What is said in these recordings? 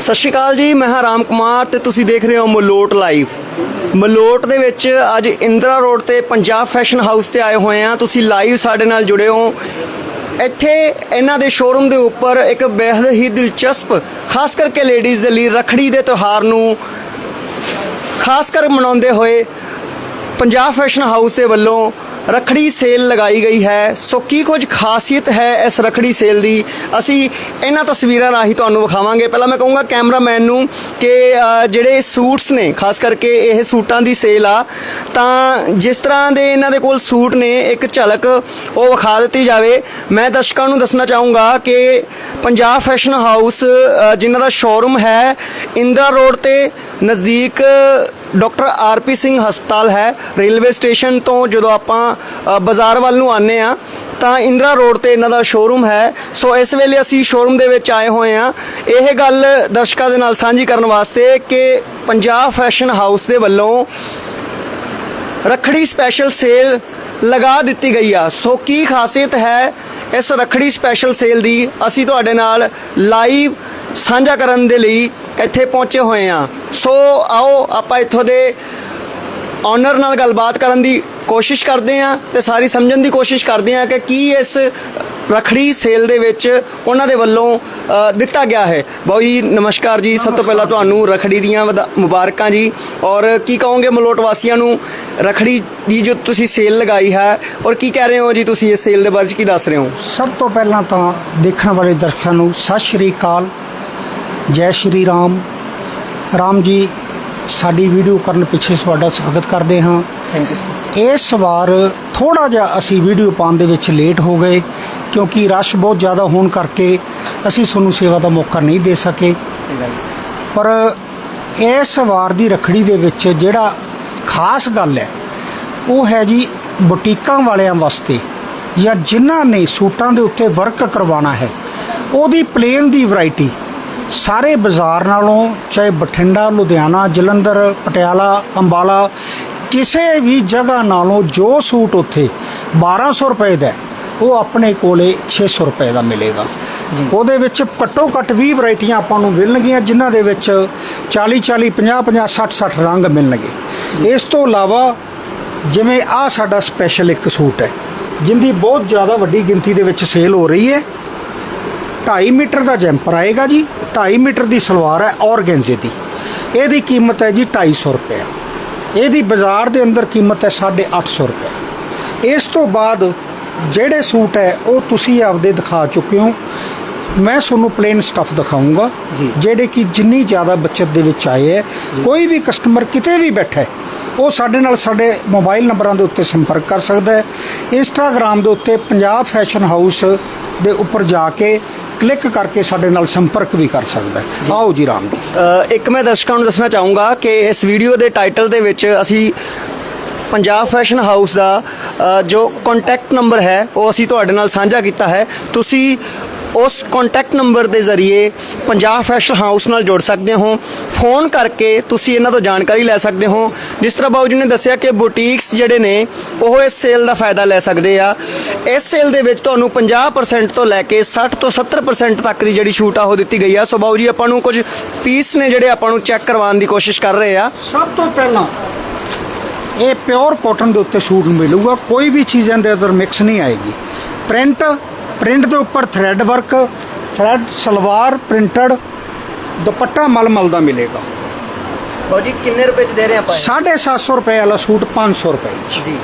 ਸਤਿ ਸ਼੍ਰੀ ਅਕਾਲ ਜੀ, ਮੈਂ ਹਾਂ ਰਾਮ ਕੁਮਾਰ ਤੇ ਤੁਸੀਂ ਦੇਖ ਰਹੇ ਹੋ ਮਲੋਟ ਲਾਈਵ। ਮਲੋਟ ਦੇ ਵਿੱਚ ਅੱਜ ਇੰਦਰਾ ਰੋਡ ਤੇ ਪੰਜਾਬ ਫੈਸ਼ਨ ਹਾਊਸ ਤੇ ਆਏ ਹੋਏ ਆ ਤੁਸੀਂ ਲਾਈਵ ਸਾਡੇ ਨਾਲ ਜੁੜੇ ਹੋ। ਇੱਥੇ ਇਹਨਾਂ ਦੇ ਸ਼ੋਰੂਮ ਦੇ ਉੱਪਰ ਇੱਕ ਬੇहद ਹੀ ਦਿਲਚਸਪ, ਖਾਸ ਕਰਕੇ ਲੇਡੀਜ਼ ਦੇ ਲਈ ਰਖੜੀ ਦੇ ਤਿਉਹਾਰ ਨੂੰ ਖਾਸ ਕਰ ਮਨਾਉਂਦੇ ਹੋਏ ਪੰਜਾਬ ਫੈਸ਼ਨ ਹਾਊਸ ਦੇ ਵੱਲੋਂ ਰਖੜੀ ਸੇਲ ਲਗਾਈ ਗਈ ਹੈ। ਸੋ ਕੀ ਕੁਝ ਖਾਸੀਅਤ ਹੈ ਇਸ ਰਖੜੀ ਸੇਲ ਦੀ? ਅਸੀਂ ਇਹਨਾਂ ਤਸਵੀਰਾਂ ਰਾਹੀਂ ਤੁਹਾਨੂੰ ਵਿਖਾਵਾਂਗੇ। ਪਹਿਲਾਂ ਮੈਂ ਕਹੂੰਗਾ ਕੈਮਰਾਮੈਨ ਨੂੰ ਕਿ ਜਿਹੜੇ ਸੂਟਸ ਨੇ, ਖਾਸ ਕਰਕੇ ਇਹ ਸੂਟਾਂ ਦੀ ਸੇਲ ਆ, ਤਾਂ ਜਿਸ ਤਰ੍ਹਾਂ ਦੇ ਇਹਨਾਂ ਦੇ ਕੋਲ ਸੂਟ ਨੇ, ਇੱਕ ਝਲਕ ਉਹ ਵਿਖਾ ਦਿੱਤੀ ਜਾਵੇ। ਮੈਂ ਦਰਸ਼ਕਾਂ ਨੂੰ ਦੱਸਣਾ ਚਾਹੂੰਗਾ ਕਿ ਪੰਜਾਬ ਫੈਸ਼ਨ ਹਾਊਸ ਜਿਨ੍ਹਾਂ ਦਾ ਸ਼ੋਰੂਮ ਹੈ, ਇੰਦਰਾ ਰੋਡ ਤੇ ਨਜ਼ਦੀਕ ਡਾਕਟਰ ਆਰਪੀ ਸਿੰਘ ਹਸਪਤਾਲ ਹੈ। ਰੇਲਵੇ ਸਟੇਸ਼ਨ ਤੋਂ ਜਦੋਂ ਆਪਾਂ ਬਾਜ਼ਾਰ ਵੱਲ ਨੂੰ ਆਨੇ ਆ ਤਾਂ ਇੰਦਰਾ ਰੋਡ ਤੇ ਇਹਨਾਂ ਦਾ ਸ਼ੋਰੂਮ ਹੈ। ਸੋ ਇਸ ਵੇਲੇ ਅਸੀਂ ਸ਼ੋਰੂਮ ਦੇ ਵਿੱਚ ਆਏ ਹੋਏ ਆ ਇਹ ਗੱਲ ਦਰਸ਼ਕਾਂ ਦੇ ਨਾਲ ਸਾਂਝੀ ਕਰਨ ਵਾਸਤੇ ਕਿ ਪੰਜਾਬ ਫੈਸ਼ਨ ਹਾਊਸ ਦੇ ਵੱਲੋਂ ਰਖੜੀ ਸਪੈਸ਼ਲ ਸੇਲ ਲਗਾ ਦਿੱਤੀ ਗਈ ਆ। ਸੋ ਕੀ ਖਾਸੀਅਤ ਹੈ ਇਸ ਰਖੜੀ ਸਪੈਸ਼ਲ ਸੇਲ ਦੀ? ਅਸੀਂ ਤੁਹਾਡੇ ਨਾਲ ਲਾਈਵ ਸਾਂਝਾ ਕਰਨ ਦੇ ਲਈ ਇੱਥੇ ਪਹੁੰਚੇ ਹੋਏ ਆ ਸੋ ਆਓ, ਆਪਾਂ ਇੱਥੋਂ ਦੇ ਓਨਰ ਨਾਲ ਗੱਲਬਾਤ ਕਰਨ ਦੀ ਕੋਸ਼ਿਸ਼ ਕਰਦੇ ਆ ਤੇ ਸਾਰੀ ਸਮਝਣ ਦੀ ਕੋਸ਼ਿਸ਼ ਕਰਦੇ ਆ ਕਿ ਕੀ ਇਸ ਰਖੜੀ ਸੇਲ ਦੇ ਵਿੱਚ ਉਹਨਾਂ ਦੇ ਵੱਲੋਂ ਦਿੱਤਾ ਗਿਆ ਹੈ। ਬਾਊ ਜੀ ਨਮਸਕਾਰ ਜੀ। ਸਭ ਤੋਂ ਪਹਿਲਾਂ ਤੁਹਾਨੂੰ ਰਖੜੀ ਦੀਆਂ ਵਧਾ- ਮੁਬਾਰਕਾਂ ਜੀ। ਔਰ ਕੀ ਕਹੋਗੇ ਮਲੋਟ ਵਾਸੀਆਂ ਨੂੰ, ਰਖੜੀ ਦੀ ਜੋ ਤੁਸੀਂ ਸੇਲ ਲਗਾਈ ਹੈ, ਔਰ ਕੀ ਕਹਿ ਰਹੇ ਹੋ ਜੀ ਤੁਸੀਂ ਇਸ ਸੇਲ ਦੇ ਬਾਰੇ 'ਚ? ਕੀ ਦੱਸ ਰਹੇ ਹੋ? ਸਭ ਤੋਂ ਪਹਿਲਾਂ ਤਾਂ ਦੇਖਣ ਵਾਲੇ ਦਰਸ਼ਕਾਂ ਨੂੰ ਸਤਿ ਸ਼੍ਰੀ ਅਕਾਲ। ਜੈ ਸ਼੍ਰੀ ਰਾਮ। ਰਾਮ ਜੀ ਸਾਡੀ ਵੀਡੀਓ ਕਰਨ ਪਿੱਛੇ ਤੁਹਾਡਾ ਸਵਾਗਤ ਕਰਦੇ ਹਾਂ। ਥੈਂਕ ਯੂ ਇਸ ਵਾਰ ਥੋੜਾ ਜਿਹਾ ਅਸੀਂ ਵੀਡੀਓ ਪਾਉਣ ਦੇ ਵਿੱਚ ਲੇਟ ਹੋ ਗਏ ਕਿਉਂਕਿ ਰਸ਼ ਬਹੁਤ ਜ਼ਿਆਦਾ ਹੋਣ ਕਰਕੇ ਅਸੀਂ ਤੁਹਾਨੂੰ ਸੇਵਾ ਦਾ ਮੌਕਾ ਨਹੀਂ ਦੇ ਸਕੇ। ਪਰ ਇਸ ਵਾਰ ਦੀ ਰਖੜੀ ਦੇ ਵਿੱਚ ਜਿਹੜਾ ਖਾਸ ਗੱਲ ਹੈ ਉਹ ਹੈ ਜੀ ਬੁਟੀਕਾਂ ਵਾਲਿਆਂ ਵਾਸਤੇ ਜਾਂ ਜਿਨ੍ਹਾਂ ਨੇ ਸੂਟਾਂ ਦੇ ਉੱਤੇ ਵਰਕ ਕਰਵਾਉਣਾ ਹੈ ਉਹਦੀ ਪਲੇਨ ਦੀ ਵੈਰਾਈਟੀ ਸਾਰੇ ਬਾਜ਼ਾਰ ਨਾਲੋਂ ਚਾਹੇ ਬਠਿੰਡਾ ਲੁਧਿਆਣਾ ਜਲੰਧਰ ਪਟਿਆਲਾ ਅੰਬਾਲਾ ਕਿਸੇ ਵੀ ਜਗ੍ਹਾ ਨਾਲੋਂ ਜੋ ਸੂਟ ਉੱਥੇ 1200 ਰੁਪਏ ਦਾ ਉਹ ਆਪਣੇ ਕੋਲੇ 600 ਰੁਪਏ ਦਾ ਮਿਲੇਗਾ। ਉਹਦੇ ਵਿੱਚ ਘੱਟੋ ਘੱਟ 20 ਵੈਰਾਈਟੀਆਂ ਆਪਾਂ ਨੂੰ ਮਿਲਣਗੀਆਂ ਜਿਨ੍ਹਾਂ ਦੇ ਵਿੱਚ 40 40 50 50 60 60 ਰੰਗ ਮਿਲਣਗੇ। ਇਸ ਤੋਂ ਇਲਾਵਾ ਜਿਵੇਂ ਆਹ ਸਾਡਾ ਸਪੈਸ਼ਲ ਇੱਕ ਸੂਟ ਹੈ ਜਿੰਦੀ ਬਹੁਤ ਜ਼ਿਆਦਾ ਵੱਡੀ ਗਿਣਤੀ ਦੇ ਵਿੱਚ ਸੇਲ ਹੋ ਰਹੀ ਹੈ। 2.5 ਮੀਟਰ ਦਾ ਜੈਂਪਰ ਆਏਗਾ ਜੀ 2.5 ਮੀਟਰ ਦੀ ਸਲਵਾਰ ਹੈ ਔਰਗੈਂਜ਼ੇ ਦੀ। ਇਹਦੀ ਕੀਮਤ ਹੈ ਜੀ 250 ਰੁਪਏ ਇਹਦੀ ਬਾਜ਼ਾਰ ਦੇ ਅੰਦਰ ਕੀਮਤ ਹੈ 850 ਰੁਪਏ ਇਸ ਤੋਂ ਬਾਅਦ ਜਿਹੜੇ ਸੂਟ ਹੈ ਉਹ ਤੁਸੀਂ ਆਪਦੇ ਦਿਖਾ ਚੁੱਕੇ ਹੋ। ਮੈਂ ਤੁਹਾਨੂੰ ਪਲੇਨ ਸਟਫ ਦਿਖਾਉਂਗਾ। ਜਿਹੜੇ ਕਿ ਜਿੰਨੀ ਜ਼ਿਆਦਾ ਬੱਚਤ ਦੇ ਵਿੱਚ ਆਏ ਹੈ। ਕੋਈ ਵੀ ਕਸਟਮਰ ਕਿਤੇ ਵੀ ਬੈਠਾ ਹੈ ਉਹ ਸਾਡੇ ਨਾਲ ਸਾਡੇ ਮੋਬਾਈਲ ਨੰਬਰਾਂ ਦੇ ਉੱਤੇ ਸੰਪਰਕ ਕਰ ਸਕਦਾ ਹੈ। ਇੰਸਟਾਗ੍ਰam ਦੇ ਉੱਤੇ ਪੰਜਾਬ ਫੈਸ਼ਨ ਹਾਊਸ ਦੇ ਉੱਪਰ ਜਾ ਕੇ ਕਲਿੱਕ ਕਰਕੇ ਸਾਡੇ ਨਾਲ ਸੰਪਰਕ ਵੀ ਕਰ ਸਕਦਾ ਹੈ। ਆਓ ਜੀ ਰਾਮ। ਜੀ ਇੱਕ ਮੈਂ ਦਰਸ਼ਕਾਂ ਨੂੰ ਦੱਸਣਾ ਚਾਹੂੰਗਾ ਕਿ ਇਸ ਵੀਡੀਓ ਦੇ ਟਾਈਟਲ ਦੇ ਵਿੱਚ ਅਸੀਂ ਪੰਜਾਬ ਫੈਸ਼ਨ ਹਾਊਸ ਦਾ ਅ, ਜੋ ਕੰਟੈਕਟ ਨੰਬਰ ਹੈ ਉਹ ਅਸੀਂ ਤੁਹਾਡੇ ਨਾਲ ਸਾਂਝਾ ਕੀਤਾ ਹੈ। ਤੁਸੀਂ ਉਸ ਕੰਟੈਕਟ ਨੰਬਰ ਦੇ ਜ਼ਰੀਏ ਪੰਜਾਬ ਫੈਸ਼ਨ ਹਾਊਸ ਨਾਲ ਜੁੜ ਸਕਦੇ ਹੋ। ਫੋਨ ਕਰਕੇ ਤੁਸੀਂ ਇਹਨਾਂ ਤੋਂ ਜਾਣਕਾਰੀ ਲੈ ਸਕਦੇ ਹੋ। ਜਿਸ ਤਰ੍ਹਾਂ ਬਾਬੂ ਜੀ ਨੇ ਦੱਸਿਆ ਕਿ ਬੁਟੀਕਸ ਜਿਹੜੇ ਨੇ, ਉਹ ਇਸ ਸੇਲ ਦਾ ਫਾਇਦਾ ਲੈ ਸਕਦੇ ਆ। ਇਸ ਸੇਲ ਦੇ ਵਿੱਚ ਤੁਹਾਨੂੰ 50% ਤੋਂ ਲੈ ਕੇ 60 ਤੋਂ 70% ਤੱਕ ਦੀ ਜਿਹੜੀ ਛੂਟ ਆ, ਉਹ ਦਿੱਤੀ ਗਈ ਆ। ਸੋ ਬਾਬੂ ਜੀ, ਆਪਾਂ ਨੂੰ ਕੁਝ ਪੀਸ ਨੇ ਜਿਹੜੇ ਆਪਾਂ ਨੂੰ ਚੈੱਕ ਕਰਵਾਉਣ ਦੀ ਕੋਸ਼ਿਸ਼ ਕਰ ਰਹੇ ਆ। ਸਭ ਤੋਂ ਪਹਿਲਾਂ ਇਹ ਪਿਓਰ ਕਾਟਨ ਦੇ ਉੱਤੇ ਸੂਟ ਮਿਲੂਗਾ। ਕੋਈ ਵੀ ਚੀਜ਼ਾਂ ਦੇ ਅੰਦਰ ਮਿਕਸ ਨਹੀਂ ਆਏਗੀ। ਪ੍ਰਿੰਟ ਪ੍ਰਿੰਟ ਦੇ ਉੱਪਰ thread work thread salwar printed dupatta ਮਲਮਲ ਦਾ ਮਿਲੇਗਾ। ਬਾਬੂ ਜੀ ਕਿੰਨੇ ਰੁਪਏ ਚ ਦੇ ਰਹੇ ਆਪਾਂ 750 ਰੁਪਏ ਵਾਲਾ ਸੂਟ 500 ਰੁਪਏ 'ਚ। ਜੀ।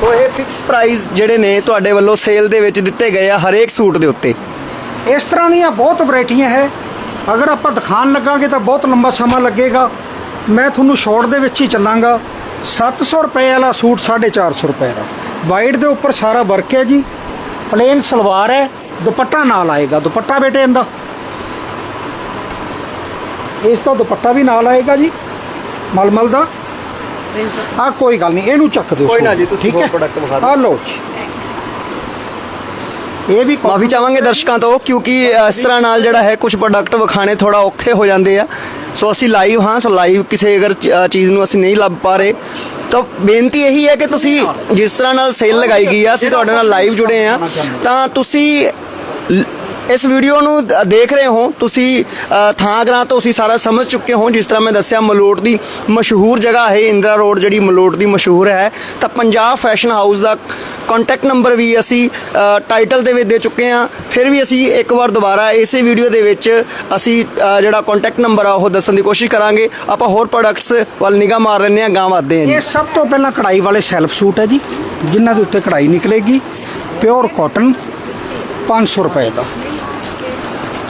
ਸੋ ਇਹ ਫਿਕਸ ਪ੍ਰਾਈਸ ਜਿਹੜੇ ਨੇ ਤੁਹਾਡੇ ਵੱਲੋਂ ਸੇਲ ਦੇ ਵਿੱਚ ਦਿੱਤੇ ਗਏ ਆ ਹਰੇਕ ਸੂਟ ਦੇ ਉੱਤੇ। ਇਸ ਤਰ੍ਹਾਂ ਦੀਆਂ ਬਹੁਤ ਵੈਰਾਈਟੀਆਂ ਹੈ। ਅਗਰ ਆਪਾਂ ਦਿਖਾਣ ਲੱਗਾਂਗੇ ਤਾਂ ਬਹੁਤ ਲੰਬਾ ਸਮਾਂ ਲੱਗੇਗਾ। ਮੈਂ ਤੁਹਾਨੂੰ ਸ਼ਾਰਟ ਦੇ ਵਿੱਚ ਹੀ ਚੱਲਾਂਗਾ। 700 ਰੁਪਏ ਵਾਲਾ ਸੂਟ 450 ਰੁਪਏ ਦਾ। ਵਾਈਟ ਦੇ ਉੱਪਰ ਸਾਰਾ ਵਰਕ ਹੈ ਜੀ। ਪਲੇਨ ਸਲਵਾਰ ਹੈ। ਦੁਪੱਟਾ ਨਾਲ ਆਏਗਾ। ਦੁਪੱਟਾ ਬੇਟੇ ਇਹਦਾ। ਇਸ ਦਾ ਦੁਪੱਟਾ ਵੀ ਨਾਲ ਆਏਗਾ ਜੀ। ਮਲਮਲ ਦਾ। ਆ ਕੋਈ ਗੱਲ ਨਹੀਂ ਇਹਨੂੰ ਚੱਕ ਦਿਓ ਕੋਈ ਨਾ ਜੀ, ਤੁਸੀਂ ਠੀਕ ਹੋਰ ਹੈ? product ਵਿਖਾ ਦਿਓ। ਆਹ ਲਓ ਜੀ। ਇਹ ਵੀ ਮਾਫੀ ਚਾਹਾਂਗੇ ਦਰਸ਼ਕਾਂ ਤੋਂ ਕਿਉਂਕਿ ਇਸ ਤਰ੍ਹਾਂ ਨਾਲ ਜਿਹੜਾ ਹੈ ਕੁਝ ਪ੍ਰੋਡਕਟ ਵਿਖਾਣੇ ਥੋੜਾ ਔਖੇ ਹੋ ਜਾਂਦੇ ਆ। ਸੋ ਅਸੀਂ ਲਾਈਵ ਹਾਂ ਸੋ ਲਾਈਵ ਕਿਸੇ ਅਗਰ ਚੀਜ਼ ਨੂੰ ਅਸੀਂ ਨਹੀਂ ਲੱਭ ਪਾ ਰਹੇ ਤਾਂ ਬੇਨਤੀ ਇਹੀ ਹੈ ਕਿ ਤੁਸੀਂ ਜਿਸ ਤਰ੍ਹਾਂ ਨਾਲ ਸੇਲ ਲਗਾਈ ਗਈ ਆ, ਅਸੀਂ ਤੁਹਾਡੇ ਨਾਲ ਲਾਈਵ ਜੁੜੇ ਆ, ਤਾਂ ਤੁਸੀਂ ਇਸ ਵੀਡੀਓ ਨੂੰ ਦੇਖ ਰਹੇ ਹੋ। ਤੁਸੀਂ ਥਾਂ ਗਰਾਂ ਤੋਂ ਤੁਸੀਂ ਸਾਰਾ ਸਮਝ ਚੁੱਕੇ ਹੋ, ਜਿਸ ਤਰ੍ਹਾਂ ਮੈਂ ਦੱਸਿਆ, ਮਲੋਟ ਦੀ ਮਸ਼ਹੂਰ ਜਗ੍ਹਾ ਹੈ, ਇੰਦਰਾ ਰੋਡ ਜਿਹੜੀ ਮਲੋਟ ਦੀ ਮਸ਼ਹੂਰ ਹੈ। ਤਾਂ ਪੰਜਾਬ ਫੈਸ਼ਨ ਹਾਊਸ ਦਾ ਕੰਟੈਕਟ ਨੰਬਰ ਵੀ ਅਸੀਂ ਟਾਈਟਲ ਦੇ ਵਿੱਚ ਦੇ ਚੁੱਕੇ ਹਾਂ। ਫਿਰ ਵੀ ਅਸੀਂ ਇੱਕ ਵਾਰ ਦੁਬਾਰਾ ਇਸੇ ਵੀਡੀਓ ਦੇ ਵਿੱਚ ਅਸੀਂ ਜਿਹੜਾ ਕੰਟੈਕਟ ਨੰਬਰ ਆ, ਉਹ ਦੱਸਣ ਦੀ ਕੋਸ਼ਿਸ਼ ਕਰਾਂਗੇ। ਆਪਾਂ ਹੋਰ ਪ੍ਰੋਡਕਟਸ ਵੱਲ ਨਿਗਾਹ ਮਾਰ ਲੈਂਦੇ ਹਾਂ ਗਾਂ ਵੱਧਦੇ ਹਾਂ ਜੀ। ਇਹ ਸਭ ਤੋਂ ਪਹਿਲਾਂ ਕਢਾਈ ਵਾਲੇ ਸੈਲਫ ਸੂਟ ਹੈ ਜੀ, ਜਿਨ੍ਹਾਂ ਦੇ ਉੱਤੇ ਕਢਾਈ ਨਿਕਲੇਗੀ। ਪਿਓਰ ਕਾਟਨ 500 ਰੁਪਏ ਦਾ।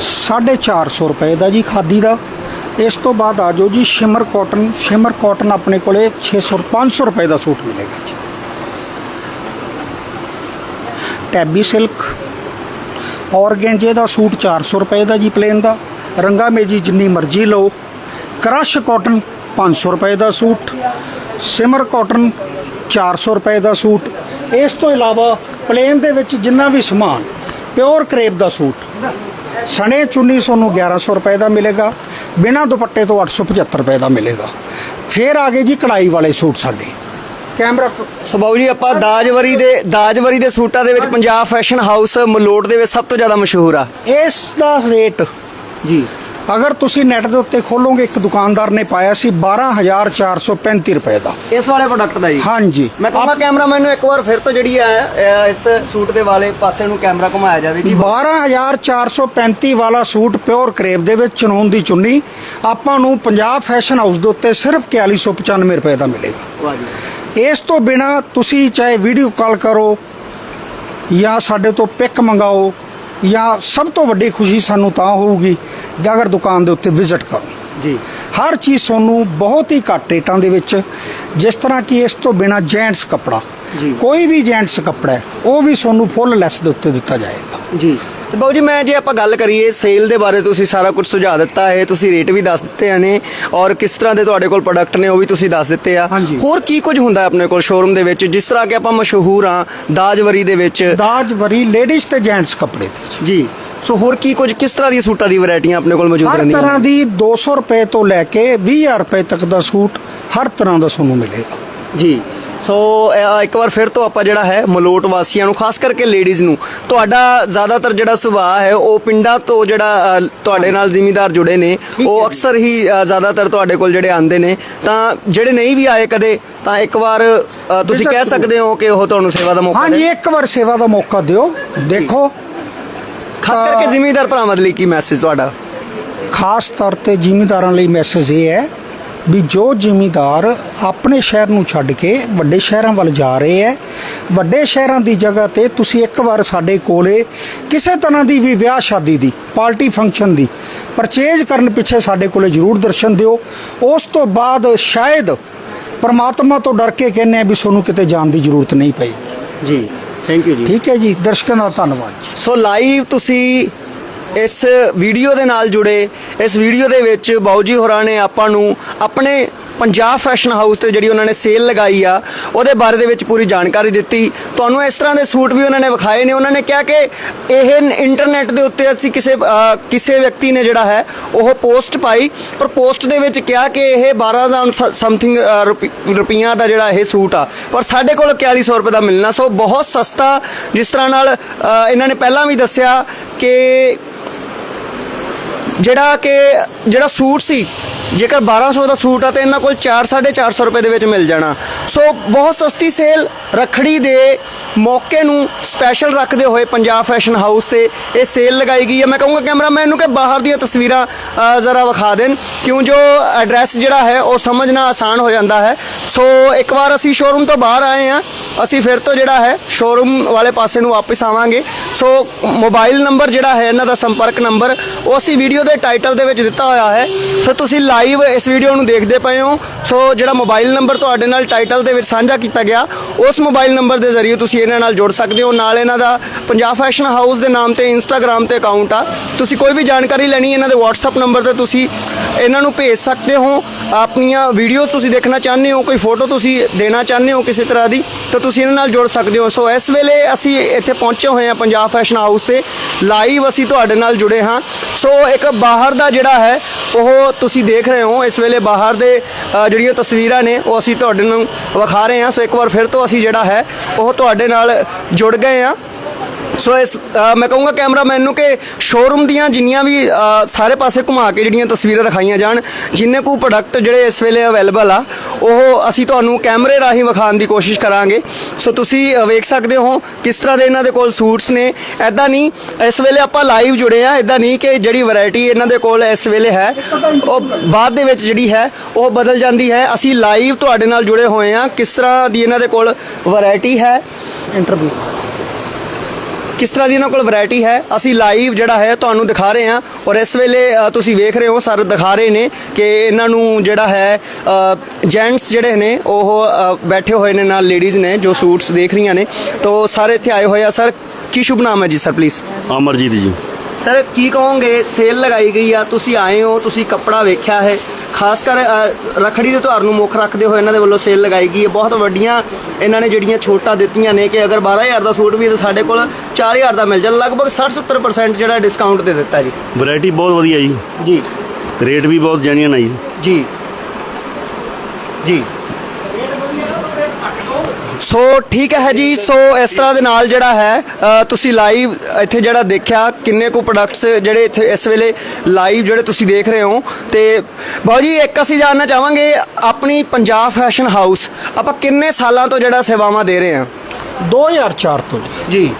450 ਰੁਪਏ ਦਾ ਜੀ ਖਾਦੀ ਦਾ। ਇਸ ਤੋਂ ਬਾਅਦ ਆ ਜਾਓ ਜੀ ਸ਼ਿਮਰ ਕਾਟਨ ਸ਼ਿਮਰ ਕਾਟਨ ਆਪਣੇ ਕੋਲੇ 600 500 ਰੁਪਏ ਦਾ ਸੂਟ ਮਿਲੇਗਾ ਜੀ। ਟੈਬੀ ਸਿਲਕ, ਔਰਗੈਂਜੇ ਦਾ ਸੂਟ 400 ਰੁਪਏ ਦਾ ਜੀ ਪਲੇਨ ਦਾ ਰੰਗਾ ਮੇਜੀ ਜਿੰਨੀ ਮਰਜ਼ੀ ਲਓ। ਕ੍ਰਸ਼ ਕਾਟਨ 500 ਰੁਪਏ ਦਾ ਸੂਟ, ਸਿਮਰ ਕਾਟਨ 400 ਰੁਪਏ ਦਾ ਸੂਟ। ਇਸ ਤੋਂ ਇਲਾਵਾ ਪਲੇਨ ਦੇ ਵਿੱਚ ਜਿੰਨਾ ਵੀ ਸਮਾਨ ਪਿਓਰ ਕਰੇਪ ਦਾ ਸੂਟ। ਸਣੇ ਚੁੰਨੀ ਤੁਹਾਨੂੰ 1100 ਰੁਪਏ ਦਾ ਮਿਲੇਗਾ, ਬਿਨਾ ਦੁਪੱਟੇ ਤੋਂ 875 ਰੁਪਏ ਦਾ ਮਿਲੇਗਾ। ਫਿਰ ਆ ਗਏ ਜੀ ਕਢਾਈ ਵਾਲੇ ਸੂਟ ਸਾਡੇ। ਕੈਮਰਾ ਸੋ ਬਾਊ ਜੀ ਆਪਾਂ ਦਾਜਵਰੀ ਦੇ ਦਾਜਵਰੀ ਦੇ ਸੂਟਾਂ ਦੇ ਵਿੱਚ ਪੰਜਾਬ ਫੈਸ਼ਨ ਹਾਊਸ ਮਲੋਟ ਦੇ ਵਿੱਚ ਸਭ ਤੋਂ ਜ਼ਿਆਦਾ ਮਸ਼ਹੂਰ ਆ। ਇਸ ਦਾ ਰੇਟ ਜੀ। ਅਗਰ ਤੁਸੀਂ ਨੈਟ ਦੇ ਉੱਤੇ ਖੋਲੋਗੇ ਇੱਕ ਦੁਕਾਨਦਾਰ ਨੇ ਪਾਇਆ ਸੀ 12435 ਰੁਪਏ ਦਾ। ਇਸ ਵਾਲੇ ਪ੍ਰੋਡਕਟ ਦਾ ਜੀ? ਹਾਂਜੀ। ਮੈਂ ਕਹਾਂਗਾ ਕੈਮਰਾਮੈਨ ਨੂੰ ਇੱਕ ਵਾਰ ਫਿਰ ਤੋਂ ਜਿਹੜੀ ਹੈ ਇਸ ਸੂਟ ਦੇ ਵਾਲੇ ਪਾਸੇ ਨੂੰ ਕੈਮਰਾ ਘੁਮਾਇਆ ਜਾਵੇ। ਜੀ 12435 ਵਾਲਾ ਸੂਟ ਪਿਓਰ ਕਰੇਪ ਦੇ ਵਿੱਚ ਚਨੂਨ ਦੀ ਚੁੰਨੀ ਆਪਾਂ ਨੂੰ ਪੰਜਾਬ ਫੈਸ਼ਨ ਹਾਊਸ ਦੇ ਉੱਤੇ ਸਿਰਫ 4195 ਰੁਪਏ ਦਾ ਮਿਲੇਗਾ। ਵਾਹ ਜੀ। ਇਸ ਤੋਂ ਬਿਨਾ ਤੁਸੀਂ ਚਾਹੇ ਵੀਡੀਓ ਕਾਲ ਕਰੋ ਜਾਂ ਸਾਡੇ ਤੋਂ ਪਿਕ ਮੰਗਾਓ ਜਾਂ ਸਭ ਤੋਂ ਵੱਡੀ ਖੁਸ਼ੀ ਸਾਨੂੰ ਤਾਂ ਹੋਊਗੀ ਜੇ ਅਗਰ ਦੁਕਾਨ ਦੇ ਉੱਤੇ ਵਿਜ਼ਿਟ ਕਰੋ। ਜੀ। ਹਰ ਚੀਜ਼ ਤੁਹਾਨੂੰ ਬਹੁਤ ਹੀ ਘੱਟ ਰੇਟਾਂ ਦੇ ਵਿੱਚ ਜਿਸ ਤਰ੍ਹਾਂ ਕਿ ਇਸ ਤੋਂ ਬਿਨਾ ਜੈਂਟਸ ਕੱਪੜਾ। ਜੀ। ਕੋਈ ਵੀ ਜੈਂਟਸ ਕੱਪੜਾ ਹੈ ਉਹ ਵੀ ਤੁਹਾਨੂੰ ਫੁੱਲ ਲੈਸ ਦੇ ਉੱਤੇ ਦਿੱਤਾ ਜਾਏਗਾ। ਜੀ। ਤੇ ਬਾਊ ਜੀ ਮੈਂ ਜੇ ਆਪਾਂ ਗੱਲ ਕਰੀਏ ਸੇਲ ਦੇ ਬਾਰੇ ਤੁਸੀਂ ਸਾਰਾ ਕੁਝ ਸੁਝਾਅ ਦਿੱਤਾ ਹੈ ਤੁਸੀਂ ਰੇਟ ਵੀ ਦੱਸ ਦਿੱਤੇ ਨੇ ਔਰ ਕਿਸ ਤਰ੍ਹਾਂ ਦੇ ਤੁਹਾਡੇ ਕੋਲ ਪ੍ਰੋਡਕਟ ਨੇ ਉਹ ਵੀ ਤੁਸੀਂ ਦੱਸ ਦਿੱਤੇ ਆ। ਹਾਂਜੀ। ਹੋਰ ਕੀ ਕੁਝ ਹੁੰਦਾ ਹੈ ਆਪਣੇ ਕੋਲ ਸ਼ੋਰੂਮ ਦੇ ਵਿੱਚ ਜਿਸ ਤਰ੍ਹਾਂ ਕਿ ਆਪਾਂ ਮਸ਼ਹੂਰ ਆ ਦਾਜਵਰੀ ਦੇ ਵਿੱਚ? ਦਾਜ ਵਰੀ ਲੇਡੀਜ਼ ਤੇ ਜੈਂਟਸ ਕੱਪੜੇ ਦੇ ਜੀ। ਸੋ ਹੋਰ ਕੀ ਕੁਝ ਕਿਸ ਤਰ੍ਹਾਂ ਦੀਆਂ ਸੂਟਾਂ ਦੀ ਵੈਰਾਈਟੀਆਂ ਆਪਣੇ ਕੋਲ ਮੌਜੂਦ ਹਰ ਰਹਿੰਦੀਆਂ ਤਰ੍ਹਾਂ ਦੀ 200 ਰੁਪਏ ਤੋਂ ਲੈ ਕੇ 20000 ਰੁਪਏ ਤੱਕ ਦਾ ਸੂਟ ਹਰ ਤਰ੍ਹਾਂ ਦਾ ਤੁਹਾਨੂੰ ਮਿਲੇਗਾ। ਜੀ। ਸੋ ਅ, ਇੱਕ ਵਾਰ ਫਿਰ ਤੋਂ ਆਪਾਂ ਜਿਹੜਾ ਹੈ ਮਲੋਟ ਵਾਸੀਆਂ ਨੂੰ ਖਾਸ ਕਰਕੇ ਲੇਡੀਜ਼ ਨੂੰ ਤੁਹਾਡਾ ਜ਼ਿਆਦਾਤਰ ਜਿਹੜਾ ਸੁਭਾਅ ਹੈ ਉਹ ਪਿੰਡਾਂ ਤੋਂ ਜਿਹੜਾ ਅ, ਤੁਹਾਡੇ ਨਾਲ ਜ਼ਿਮੀਦਾਰ ਜੁੜੇ ਨੇ ਉਹ ਅਕਸਰ ਹੀ ਅ, ਜ਼ਿਆਦਾਤਰ ਤੁਹਾਡੇ ਕੋਲ ਜਿਹੜੇ ਆਉਂਦੇ ਨੇ ਤਾਂ ਜਿਹੜੇ ਨਹੀਂ ਵੀ ਆਏ ਕਦੇ ਤਾਂ ਇੱਕ ਵਾਰ ਅ, ਤੁਸੀਂ ਕਹਿ। ਸਕਦੇ ਹੋ ਕਿ ਉਹ ਤੁਹਾਨੂੰ ਸੇਵਾ ਦਾ ਮੌਕਾ ਹਾਂਜੀ ਦੇ ਇੱਕ ਵਾਰ ਸੇਵਾ ਦਾ ਮੌਕਾ ਦਿਓ ਦੇਖੋ। ਖਾਸ ਕਰਕੇ ਜ਼ਿਮੀਦਾਰ ਭਰਾਵਾਂ ਦੇ ਲਈ ਕੀ ਮੈਸੇਜ ਤੁਹਾਡਾ? ਖਾਸ ਤੌਰ ਤੇ ਜ਼ਿਮੀਂਦਾਰਾਂ ਲਈ ਮੈਸੇਜ ਇਹ ਹੈ ਵੀ ਜੋ ਜ਼ਿਮੀਂਦਾਰ ਆਪਣੇ ਸ਼ਹਿਰ ਨੂੰ ਛੱਡ ਕੇ ਵੱਡੇ ਸ਼ਹਿਰਾਂ ਵੱਲ ਜਾ ਰਹੇ ਹੈ ਵੱਡੇ ਸ਼ਹਿਰਾਂ ਦੀ ਜਗ੍ਹਾ ਤੇ ਤੁਸੀਂ ਇੱਕ ਵਾਰ ਸਾਡੇ ਕੋਲੇ ਕਿਸੇ ਤਰ੍ਹਾਂ ਦੀ ਵੀ ਵਿਆਹ ਸ਼ਾਦੀ ਦੀ ਪਾਰਟੀ ਫੰਕਸ਼ਨ ਦੀ ਪਰਚੇਜ ਕਰਨ ਪਿੱਛੇ ਸਾਡੇ ਕੋਲੇ ਜ਼ਰੂਰ ਦਰਸ਼ਨ ਦਿਓ। ਉਸ ਤੋਂ ਬਾਅਦ ਸ਼ਾਇਦ ਪਰਮਾਤਮਾ ਤੋਂ ਡਰ ਕੇ ਕਹਿੰਦੇ ਆ ਵੀ ਤੁਹਾਨੂੰ ਕਿਤੇ ਜਾਣ ਦੀ ਜ਼ਰੂਰਤ ਨਹੀਂ ਪਏਗੀ। ਜੀ ਥੈਂਕ ਯੂ ਜੀ। ਠੀਕ ਹੈ ਜੀ ਦਰਸ਼ਕਾਂ ਦਾ ਧੰਨਵਾਦ ਸੋ ਲਾਈਵ ਤੁਸੀਂ ਇਸ ਵੀਡੀਓ ਦੇ ਨਾਲ ਜੁੜੇ ਇਸ ਵੀਡੀਓ ਦੇ ਵਿੱਚ ਬਾਊ ਜੀ ਹੋਰਾਂ ਨੇ ਆਪਾਂ ਨੂੰ ਆਪਣੇ ਪੰਜਾਬ ਫੈਸ਼ਨ ਹਾਊਸ ਤੇ ਜਿਹੜੀ ਉਹਨਾਂ ਨੇ ਸੇਲ ਲਗਾਈ ਆ, ਉਹਦੇ ਬਾਰੇ ਦੇ ਵਿੱਚ ਪੂਰੀ ਜਾਣਕਾਰੀ ਦਿੱਤੀ। ਤੁਹਾਨੂੰ ਇਸ ਤਰ੍ਹਾਂ ਦੇ ਸੂਟ ਵੀ ਉਹਨਾਂ ਨੇ ਵਿਖਾਏ ਨੇ। ਉਹਨਾਂ ਨੇ ਕਿਹਾ ਕਿ ਇਹ ਇੰਟਰਨੈਟ ਦੇ ਉੱਤੇ ਅਸੀਂ ਕਿਸੇ ਕਿਸੇ ਵਿਅਕਤੀ ਨੇ ਜਿਹੜਾ ਹੈ, ਉਹ ਪੋਸਟ ਪਾਈ, ਪਰ ਪੋਸਟ ਦੇ ਵਿੱਚ ਕਿਹਾ ਕਿ ਇਹ 12000 ਸਮਥਿੰਗ ਰੁਪਈਆ ਦਾ ਜਿਹੜਾ ਇਹ ਸੂਟ ਆ। ਪਰ ਸਾਡੇ ਕੋਲ 4100 ਰੁਪਏ ਦਾ ਮਿਲਣਾ, ਸੋ ਬਹੁਤ ਸਸਤਾ, ਜਿਸ ਤਰ੍ਹਾਂ ਨਾਲ ਇਹਨਾਂ ਨੇ ਪਹਿਲਾਂ ਵੀ ਦੱਸਿਆ ਕਿ ਜਿਹੜਾ ਕਿ ਜਿਹੜਾ ਸੂਟ ਸੀ, ਜੇਕਰ 1200 ਦਾ ਸੂਟ ਆ ਤੇ ਇਹਨਾਂ ਕੋਲ 4 450 ਰੁਪਏ ਦੇ ਵਿੱਚ ਮਿਲ ਜਾਣਾ। ਸੋ ਬਹੁਤ ਸਸਤੀ ਸੇਲ ਰਖੜੀ ਦੇ ਮੌਕੇ ਨੂੰ ਸਪੈਸ਼ਲ ਰੱਖਦੇ ਹੋਏ ਪੰਜਾਬ ਫੈਸ਼ਨ ਹਾਊਸ ਤੇ ਇਹ ਸੇਲ ਲਗਾਈ ਗਈ ਹੈ। ਮੈਂ ਕਹੂੰਗਾ ਕੈਮਰਾਮੈਨ ਨੂੰ ਕਿ ਬਾਹਰ ਦੀਆਂ ਤਸਵੀਰਾਂ ਜ਼ਰਾ ਵਿਖਾ ਦੇਣ। ਕਿਉਂ ਜੋ ਐਡਰੈਸ ਜਿਹੜਾ ਹੈ, ਉਹ ਸਮਝਣਾ ਆਸਾਨ ਹੋ ਜਾਂਦਾ ਹੈ। ਸੋ ਇੱਕ ਵਾਰ ਅਸੀਂ ਸ਼ੋਰੂਮ ਤੋਂ ਬਾਹਰ ਆਏ ਹਾਂ। ਅਸੀਂ ਫਿਰ ਤੋਂ ਜਿਹੜਾ ਹੈ ਸ਼ੋਰੂਮ ਵਾਲੇ ਪਾਸੇ ਨੂੰ ਵਾਪਸ ਆਵਾਂਗੇ। ਸੋ ਮੋਬਾਈਲ ਨੰਬਰ ਜਿਹੜਾ ਹੈ, ਇਹਨਾਂ ਦਾ ਸੰਪਰਕ ਨੰਬਰ, ਉਹ ਅਸੀਂ ਵੀਡੀਓ ਦੇ ਟਾਈਟਲ ਦੇ ਵਿੱਚ ਦਿੱਤਾ ਹੋਇਆ ਹੈ। ਸੋ ਤੁਸੀਂ ਲਾਈਵ ਇਸ ਵੀਡੀਓ ਨੂੰ ਦੇਖਦੇ ਪਏ ਹੋ। ਸੋ ਜਿਹੜਾ ਮੋਬਾਈਲ ਨੰਬਰ ਤੁਹਾਡੇ ਨਾਲ ਟਾਈਟਲ ਦੇ ਵਿੱਚ ਸਾਂਝਾ ਕੀਤਾ ਗਿਆ, ਉਸ ਮੋਬਾਈਲ ਨੰਬਰ ਦੇ ਜ਼ਰੀਏ ਤੁਸੀਂ ਇਹਨਾਂ ਨਾਲ ਜੁੜ ਸਕਦੇ ਹੋ। ਨਾਲ ਇਹਨਾਂ ਦਾ ਪੰਜਾਬ ਫੈਸ਼ਨ ਹਾਊਸ ਦੇ ਨਾਮ ਤੇ ਇੰਸਟਾਗ੍ਰam ਤੇ ਅਕਾਊਂਟ ਆ। ਤੁਸੀਂ ਕੋਈ ਵੀ ਜਾਣਕਾਰੀ ਲੈਣੀ, ਇਹਨਾਂ ਦੇ WhatsApp ਨੰਬਰ ਤੇ ਤੁਸੀਂ ਇਹਨਾਂ ਨੂੰ ਭੇਜ ਸਕਦੇ ਹੋ। ਆਪਣੀਆਂ ਵੀਡੀਓਜ਼ ਤੁਸੀਂ ਦੇਖਣਾ ਚਾਹੁੰਦੇ ਹੋ, ਕੋਈ ਫੋਟੋ ਤੁਸੀਂ ਦੇਣਾ ਚਾਹੁੰਦੇ ਹੋ ਕਿਸੇ ਤਰ੍ਹਾਂ ਦੀ, ਤਾਂ ਤੁਸੀਂ ਇਹਨਾਂ ਨਾਲ ਜੁੜ ਸਕਦੇ ਹੋ। ਸੋ ਇਸ ਵੇਲੇ ਅਸੀਂ ਇੱਥੇ ਪਹੁੰਚੇ ਹੋਏ ਹਾਂ ਪੰਜਾਬ ਫੈਸ਼ਨ ਹਾਊਸ ਤੇ ਲਾਈਵ ਅਸੀਂ ਤੁਹਾਡੇ ਨਾਲ ਜੁੜੇ ਹਾਂ। ਸੋ ਇੱਕ ਬਾਹਰ ਦਾ ਜਿਹੜਾ ਹੈ, ਉਹ ਤੁਸੀਂ ਦੇਖ ਰਹੇ ਹੋ। ਇਸ ਵੇਲੇ ਬਾਹਰ ਦੇ ਜਿਹੜੀਆਂ ਤਸਵੀਰਾਂ ਨੇ, ਉਹ ਅਸੀਂ ਤੁਹਾਡੇ ਨੂੰ ਵਿਖਾ ਰਹੇ ਹਾਂ। ਸੋ ਇੱਕ ਵਾਰ ਫਿਰ ਤੋਂ ਅਸੀਂ ਜਿਹੜਾ ਹੈ, ਉਹ ਤੁਹਾਡੇ ਨਾਲ ਜੁੜ ਗਏ ਹਾਂ। ਸੋ ਇਸ ਅ, ਮੈਂ ਕਹੂੰਗਾ ਕੈਮਰਾਮੈਨ ਨੂੰ ਕਿ ਸ਼ੋਰੂਮ ਦੀਆਂ ਜਿੰਨੀਆਂ ਵੀ ਅ, ਸਾਰੇ ਪਾਸੇ ਘੁਮਾ ਕੇ ਜਿਹੜੀਆਂ ਤਸਵੀਰਾਂ ਦਿਖਾਈਆਂ ਜਾਣ ਜਿੰਨੇ ਕੁ ਪ੍ਰੋਡਕਟ ਜਿਹੜੇ ਇਸ ਵੇਲੇ ਅਵੇਲੇਬਲ ਆ ਉਹ ਅਸੀਂ ਤੁਹਾਨੂੰ ਕੈਮਰੇ ਰਾਹੀਂ ਵਿਖਾਉਣ ਦੀ ਕੋਸ਼ਿਸ਼ ਕਰਾਂਗੇ। ਸੋ ਤੁਸੀਂ ਅ, ਵੇਖ ਸਕਦੇ ਹੋ ਕਿਸ ਤਰ੍ਹਾਂ ਦੇ ਇਹਨਾਂ ਦੇ ਕੋਲ ਸੂਟਸ ਨੇ। ਐਦਾਂ ਨਹੀਂ ਇਸ ਵੇਲੇ ਆਪਾਂ ਲਾਈਵ ਜੁੜੇ ਆ। ਐਦਾਂ ਨਹੀਂ ਕਿ ਜਿਹੜੀ ਵੈਰਾਈਟੀ ਇਹਨਾਂ ਦੇ ਕੋਲ ਇਸ ਵੇਲੇ ਹੈ ਉਹ ਬਾਅਦ ਦੇ ਵਿੱਚ ਜਿਹੜੀ ਹੈ ਉਹ ਬਦਲ ਜਾਂਦੀ ਹੈ। ਅਸੀਂ ਲਾਈਵ ਤੁਹਾਡੇ ਨਾਲ ਜੁੜੇ ਹੋਏ ਆ। ਕਿਸ ਤਰ੍ਹਾਂ ਦੀ ਇਹਨਾਂ ਦੇ ਕੋਲ ਵੈਰਾਈਟੀ ਹੈ? ਇੰਟਰਵਿਊ ਕਿਸ ਤਰ੍ਹਾਂ ਦੀ ਇਹਨਾਂ ਕੋਲ ਵੈਰਾਈਟੀ ਹੈ? ਅਸੀਂ ਲਾਈਵ ਜਿਹੜਾ ਹੈ ਤੁਹਾਨੂੰ ਦਿਖਾ ਰਹੇ ਹਾਂ ਔਰ ਇਸ ਵੇਲੇ ਤੁਸੀਂ ਵੇਖ ਰਹੇ ਹੋ ਸਰ ਦਿਖਾ ਰਹੇ ਨੇ ਕਿ ਇਹਨਾਂ ਨੂੰ ਜਿਹੜਾ ਹੈ ਜੈਂਟਸ ਜਿਹੜੇ ਨੇ ਉਹ ਬੈਠੇ ਹੋਏ ਨੇ ਨਾਲ ਲੇਡੀਜ਼ ਨੇ ਜੋ ਸੂਟਸ ਦੇਖ ਰਹੀਆਂ ਨੇ। ਤੋਂ ਸਾਰੇ ਇੱਥੇ ਆਏ ਹੋਏ ਆ। ਸਰ ਕੀ ਸ਼ੁਭ ਨਾਮ ਹੈ ਜੀ ਸਰ ਪਲੀਜ਼ ਅਮਰਜੀਤ ਜੀ। ਸਰ ਕੀ ਕਹੋਗੇ? ਸੇਲ ਲਗਾਈ ਗਈ ਆ। ਤੁਸੀਂ ਆਏ ਹੋ ਤੁਸੀਂ ਕੱਪੜਾ ਵੇਖਿਆ ਹੈ। ਖਾਸ ਕਰ ਰੱਖੜੀ ਦੇ ਤਿਉਹਾਰ ਨੂੰ ਮੁੱਖ ਰੱਖਦੇ ਹੋਏ ਇਹਨਾਂ ਦੇ ਵੱਲੋਂ ਸੇਲ ਲਗਾਈ ਗਈ ਹੈ। ਬਹੁਤ ਵੱਡੀਆਂ ਇਹਨਾਂ ਨੇ ਜਿਹੜੀਆਂ ਛੋਟਾਂ ਦਿੱਤੀਆਂ ਨੇ ਕਿ ਅਗਰ 12000 ਦਾ ਸੂਟ ਵੀ ਹੈ ਤਾਂ ਸਾਡੇ ਕੋਲ 4000 ਦਾ ਮਿਲ ਜਾ ਲਗਭਗ 60-70% ਜਿਹੜਾ ਡਿਸਕਾਊਂਟ ਦੇ ਦਿੱਤਾ ਜੀ। ਵੈਰਾਈਟੀ ਬਹੁਤ ਵਧੀਆ ਜੀ। ਜੀ। ਰੇਟ ਵੀ ਬਹੁਤ ਜੈਨੂਇਨ ਹੈ ਜੀ। ਜੀ। ਜੀ। ਸੋ ਠੀਕ ਹੈ ਜੀ ਸੋ ਇਸ ਤਰ੍ਹਾਂ ਦੇ ਨਾਲ ਜਿਹੜਾ ਹੈ ਤੁਸੀਂ ਲਾਈਵ ਇੱਥੇ ਜਿਹੜਾ ਦੇਖਿਆ ਕਿੰਨੇ ਕੁ ਪ੍ਰੋਡਕਟਸ ਜਿਹੜੇ ਇੱਥੇ ਇਸ ਵੇਲੇ ਲਾਈਵ ਜਿਹੜੇ ਤੁਸੀਂ ਦੇਖ ਰਹੇ ਹੋ ਤੇ ਬਾਊ ਜੀ ਇੱਕ ਅਸੀਂ ਜਾਣਨਾ ਚਾਹਾਂਗੇ ਆਪਣੀ ਪੰਜਾਬ ਫੈਸ਼ਨ ਹਾਊਸ ਆਪਾਂ ਕਿੰਨੇ ਸਾਲਾਂ ਤੋਂ ਜਿਹੜਾ ਸੇਵਾਵਾਂ ਦੇ ਰਹੇ ਹਾਂ? 2004 ਤੋਂ ਜੀ। ਜੀ।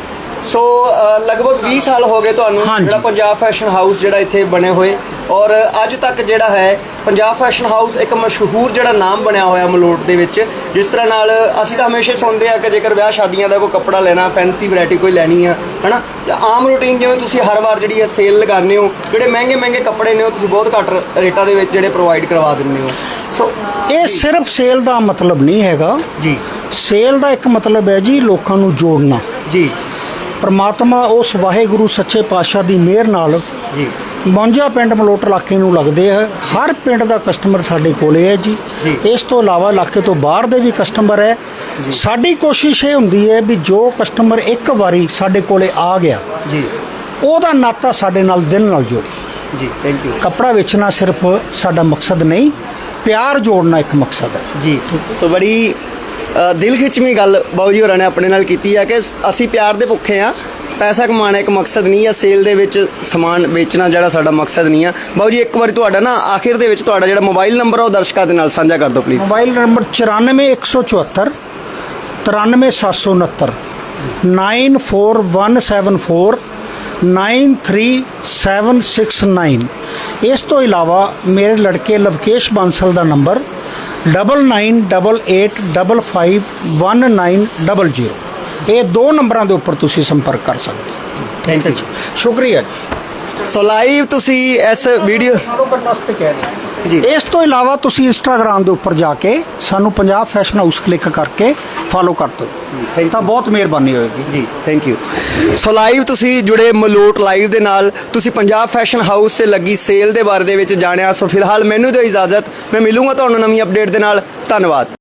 ਸੋ ਅ, ਲਗਭਗ 20 ਸਾਲ ਹੋ ਗਏ ਤੁਹਾਨੂੰ ਹਾਂਜੀ। ਜਿਹੜਾ ਪੰਜਾਬ ਫੈਸ਼ਨ ਹਾਊਸ ਜਿਹੜਾ ਇੱਥੇ ਬਣੇ ਹੋਏ। ਔਰ ਅੱਜ ਤੱਕ ਜਿਹੜਾ ਹੈ ਪੰਜਾਬ ਫੈਸ਼ਨ ਹਾਊਸ ਇੱਕ ਮਸ਼ਹੂਰ ਜਿਹੜਾ ਨਾਮ ਬਣਿਆ ਹੋਇਆ ਮਲੋਟ ਦੇ ਵਿੱਚ ਜਿਸ ਤਰ੍ਹਾਂ ਨਾਲ ਅਸੀਂ ਤਾਂ ਹਮੇਸ਼ਾ ਸੁਣਦੇ ਆ ਕਿ ਜੇਕਰ ਵਿਆਹ ਸ਼ਾਦੀਆਂ ਦਾ ਕੋਈ ਕੱਪੜਾ ਲੈਣਾ ਫੈਂਸੀ ਵੈਰਾਈਟੀ ਕੋਈ ਲੈਣੀ ਆ ਹਨਾ? ਜਾਂ ਆਮ ਰੂਟੀਨ ਜਿਵੇਂ ਤੁਸੀਂ ਹਰ ਵਾਰ ਜਿਹੜੀ ਹੈ ਸੇਲ ਲਗਾਉਂਦੇ ਹੋ ਜਿਹੜੇ ਮਹਿੰਗੇ ਮਹਿੰਗੇ ਕੱਪੜੇ ਨੇ ਉਹ ਤੁਸੀਂ ਬਹੁਤ ਘੱਟ ਰੇਟਾਂ ਦੇ ਵਿੱਚ ਜਿਹੜੇ ਪ੍ਰੋਵਾਈਡ ਕਰਵਾ ਦਿੰਦੇ ਹੋ। ਸੋ ਇਹ ਸਿਰਫ ਸੇਲ ਦਾ ਮਤਲਬ ਨਹੀਂ ਹੈਗਾ। ਜੀ। ਸੇਲ ਦਾ ਇੱਕ ਮਤਲਬ ਹੈ ਜੀ ਲੋਕਾਂ ਨੂੰ ਜੋੜਨਾ। ਜੀ। ਪ੍ਰਮਾਤਮਾ ਉਸ ਵਾਹਿਗੁਰੂ ਸੱਚੇ ਪਾਤਸ਼ਾਹ ਦੀ ਮਿਹਰ ਨਾਲ ਜੀ। 52 ਪਿੰਡ ਮਲੋਟ ਇਲਾਕੇ ਨੂੰ ਲੱਗਦੇ ਆ। ਹਰ ਪਿੰਡ ਦਾ ਕਸਟਮਰ ਸਾਡੇ ਕੋਲੇ ਹੈ ਜੀ। ਇਸ ਤੋਂ ਇਲਾਵਾ ਇਲਾਕੇ ਤੋਂ ਬਾਹਰ ਦੇ ਵੀ ਕਸਟਮਰ ਹੈ ਸਾਡੀ ਕੋਸ਼ਿਸ਼ ਇਹ ਹੁੰਦੀ ਹੈ ਵੀ ਜੋ ਕਸਟਮਰ ਇੱਕ ਵਾਰੀ ਸਾਡੇ ਕੋਲੇ ਆ ਗਿਆ ਜੀ। ਉਹਦਾ ਨਾਤਾ ਸਾਡੇ ਨਾਲ ਦਿਲ ਨਾਲ ਜੋੜੇ। ਜੀ ਥੈਂਕ ਯੂ ਕੱਪੜਾ ਵੇਚਣਾ ਸਿਰਫ ਸਾਡਾ ਮਕਸਦ ਨਹੀਂ ਪਿਆਰ ਜੋੜਨਾ ਇੱਕ ਮਕਸਦ ਹੈ। ਜੀ। ਸੋ ਬੜੀ ਦਿਲ ਖਿੱਚਵੀਂ ਗੱਲ ਬਾਊ ਜੀ ਹੋਰਾਂ ਨੇ ਆਪਣੇ ਨਾਲ ਕੀਤੀ ਆ ਕਿ ਅਸੀਂ ਪਿਆਰ ਦੇ ਭੁੱਖੇ ਆ, ਪੈਸਾ ਕਮਾਉਣਾ ਇੱਕ ਮਕਸਦ ਨਹੀਂ ਆ, ਸੇਲ ਦੇ ਵਿੱਚ ਸਮਾਨ ਵੇਚਣਾ ਜਿਹੜਾ ਸਾਡਾ ਮਕਸਦ ਨਹੀਂ ਆ। ਬਾਊ ਜੀ, ਇੱਕ ਵਾਰੀ ਤੁਹਾਡਾ ਨਾ ਆਖਿਰ ਦੇ ਵਿੱਚ ਤੁਹਾਡਾ ਜਿਹੜਾ ਮੋਬਾਈਲ ਨੰਬਰ ਆ, ਉਹ ਦਰਸ਼ਕਾਂ ਦੇ ਨਾਲ ਸਾਂਝਾ ਕਰ ਦਿਓ ਪਲੀਜ਼ ਮੋਬਾਈਲ ਨੰਬਰ 94174 93769 94174 93769 ਇਸ ਤੋਂ ਇਲਾਵਾ ਮੇਰੇ ਲੜਕੇ ਲਵਕੇਸ਼ ਬਾਂਸਲ ਦਾ ਨੰਬਰ 9988551900 ਇਹ ਦੋ ਨੰਬਰਾਂ ਦੇ ਉੱਪਰ ਤੁਸੀਂ ਸੰਪਰਕ ਕਰ ਸਕਦੇ ਹੋ। ਥੈਂਕ ਯੂ ਸ਼ੁਕਰੀਆ ਜੀ। ਸੋ ਲਾਈਵ ਤੁਸੀਂ ਇਸ ਵੀਡੀਓ ਕਰਨ ਵਾਸਤੇ ਕਹਿ ਰਹੇ ਜੀ। ਇਸ ਤੋਂ ਇਲਾਵਾ ਤੁਸੀਂ ਇੰਸਟਾਗ੍ਰam ਦੇ ਉੱਪਰ ਜਾ ਕੇ ਸਾਨੂੰ ਪੰਜਾਬ ਫੈਸ਼ਨ ਹਾਊਸ ਕਲਿੱਕ ਕਰਕੇ ਫਾਲੋ ਕਰ ਦਿਓ। ਤਾਂ ਬਹੁਤ ਮਿਹਰਬਾਨੀ ਹੋਏਗੀ। ਜੀ ਥੈਂਕ ਯੂ ਸੋ ਲਾਈਵ ਤੁਸੀਂ ਜੁੜੇ ਮਲੋਟ ਲਾਈਵ ਦੇ ਨਾਲ। ਤੁਸੀਂ ਪੰਜਾਬ ਫੈਸ਼ਨ ਹਾਊਸ ਤੇ ਲੱਗੀ ਸੇਲ ਦੇ ਬਾਰੇ ਦੇ ਵਿੱਚ ਜਾਣਿਆ। ਸੋ ਫਿਲਹਾਲ ਮੈਨੂੰ ਦਿਓ ਇਜਾਜ਼ਤ। ਮੈਂ ਮਿਲੂੰਗਾ ਤੁਹਾਨੂੰ ਨਵੀਂ ਅਪਡੇਟ ਦੇ ਨਾਲ। ਧੰਨਵਾਦ।